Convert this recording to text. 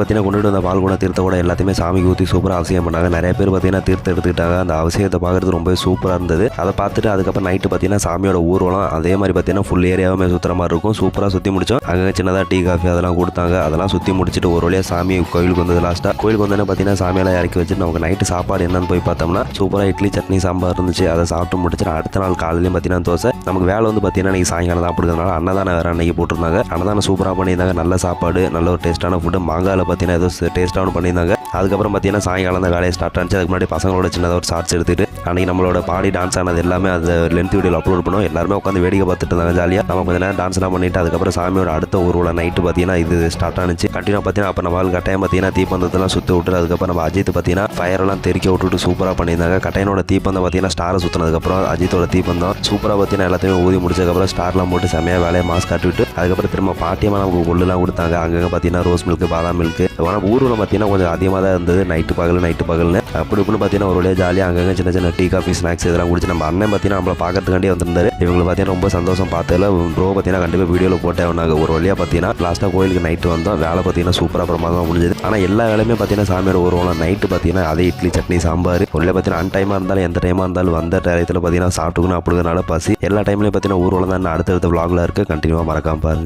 பார்த்தீங்கன்னா கொண்டுட்டு வந்த பால்குண கூட தீர்த்த கூட எல்லாத்தையுமே சாமிக்கு ஊற்றி சூப்பராக அவசியம் பண்ணாங்க. நிறைய பேர் பார்த்தீங்கன்னா தீர்த்தம் எடுத்துக்கிட்டாங்க. அந்த அவசியத்தை பார்க்குறது ரொம்ப சூப்பராக இருந்தது. அதை பார்த்துட்டு அதுக்கப்புறம் நைட்டு பார்த்தீங்கன்னா சாமியோட ஊர்வலம் அதே மாதிரி பார்த்தீங்கன்னா ஃபுல் ஏரியாவுமே சுற்றுற மாதிரி இருக்கும். சூப்பராக சுற்றி முடிச்சோம். அங்கே சின்னதாக டீ காஃபி அதெல்லாம் கொடுத்தாங்க. அதெல்லாம் சுற்றி முடிச்சுட்டு ஒரு வழியாக சாமி கோயிலுக்கு வந்தது லாஸ்ட்டாக கோயிலுக்கு வந்தோடனே பார்த்தீங்கன்னா சாமியெல்லாம் இறக்கி வச்சுட்டு நமக்கு நைட்டு சாப்பாடு என்னன்னு போய் பார்த்தோம்னா சூப்பராக இட்லி சட்னி சாம்பார் இருந்துச்சு. அதை சாப்பிட்டு முடிச்சுட்டு அடுத்த நாள் காலையிலையும் பார்த்தீங்கன்னா தோசை நமக்கு வேலை வந்து பார்த்தீங்கன்னா இன்னைக்கு சாயங்காலம் தான் அன்னதானம் வேறு அன்றைக்கி போட்டிருந்தாங்க. அன்னதானம் சூப்பராக பண்ணியிருந்தாங்க. நல்ல சாப்பாடு நல்ல ஒரு டேஸ்ட்டான ஃபுட்டு மாங்காயில் பார்த்தீங்கன்னா ஏதோ டேஸ்ட்டானு பண்ணியிருந்தாங்க. அதுக்கப்புறம் பார்த்தீங்கன்னா சாயங்காலம் தான் வேலையை ஸ்டார்ட் ஆனிச்சு அதுக்கு முன்னாடி பசங்களோட சின்னதாக ஒரு ஷார்ட்ஸ் எடுத்துகிட்டு அன்றைக்கி நம்மளோட பாடி டான்ஸ் ஆனது எல்லாமே அந்த லென்த் வீடியோவில் அப்லோட் பண்ணோம். எல்லாருமே உட்காந்து வேடிக்கை பார்த்துட்டு இருந்தாங்க ஜாலியாக நம்ம கொஞ்ச நேரம் டான்ஸ்லாம் பண்ணிட்டு அதுக்கப்புறம் சாமியோட அடுத்த ஊர்வலம் நைட்டு பார்த்தீங்கன்னா இது ஸ்டார்ட் ஆனிச்சு. கண்டினியூ பார்த்தீங்கன்னா அப்போ நம்ம கட்டாயம் பார்த்தீங்கன்னா தீப்பந்தத்தெல்லாம் சுற்றி விட்டுட்டு அதுக்கப்புறம் நம்ம அஜித் பார்த்தீங்கன்னா ஃபயரெல்லாம் தெறிக்க விட்டுட்டு சூப்பராக பண்ணியிருந்தாங்க. கட்டையனோட தீப்பந்தம் பார்த்தீங்கன்னா ஸ்டாரை சுற்றினதுக்கப்புறம் அஜித்தோட தீப்பந்தம் சூப்பராக பார்த்தீங்கன்னா எல்லாத்தையுமே ஊதி முடிச்சதுக்கப்புறம் ஸ்டார்லாம் போட்டு செமையாக வேலையை மாஸ்க் காட்டிவிட்டு அதுக்கப்புறம் திரும்ப பாட்டியமாக நமக்கு கொள்ளுலாம் கொடுத்தாங்க. அங்கங்கே பார்த்தீங்கன்னா ரோஸ் மில்க் பாதாம் மில்க் ஆனால் ஊரில் பார்த்தீங்கன்னா கொஞ்சம் அதிகமாக தான் இருந்தது. நைட்டு பகல் நைட்டு பகல்னு. அப்படி இப்படின்னு பார்த்தீங்கன்னா ஒரு வழியாக ஜாலியாக அங்கங்கே சின்ன சின்ன டீ காஃபி ஸ்நாக்ஸ் இதெல்லாம் குடிச்சு நம்ம அண்ணன் பார்த்தீங்கன்னா நம்மளை பார்க்கறதுக்காண்டே வந்திருந்தாரு. இவங்களை பார்த்தீங்கன்னா ரொம்ப சந்தோஷம் பார்த்ததில் ப்ரோ பார்த்தீங்கன்னா கண்டிப்பாக வீடியோவில் போட்டே நாங்கள் ஒரு வழியாக பார்த்தீங்கன்னா லாஸ்ட்டாக கோயிலுக்கு நைட்டு வந்தோம். வேலை பார்த்தீங்கன்னா சூப்பராக பிரமாதமாக முடிஞ்சது. ஆனால் எல்லா வேலையுமே பார்த்தீங்கன்னா சாமியோட வருவோம் நைட்டு பார்த்தீங்கன்னா அதே இட்லி சட்னி சாம்பார். உள்ள பார்த்தீங்கன்னா அன் டைமாக இருந்தாலும் எந்த டைமாக இருந்தாலும் வந்த டயத்தில் பார்த்தீங்கன்னா சாப்பிட்டுக்கணும் அப்படிங்கிறனால பசி. எல்லா டைம்லையும் பார்த்தீங்கன்னா ஊர்வலம் தான் அடுத்தடுத்த vlogல இருக்குது கண்டினியூவாக மறக்காம பாருங்க.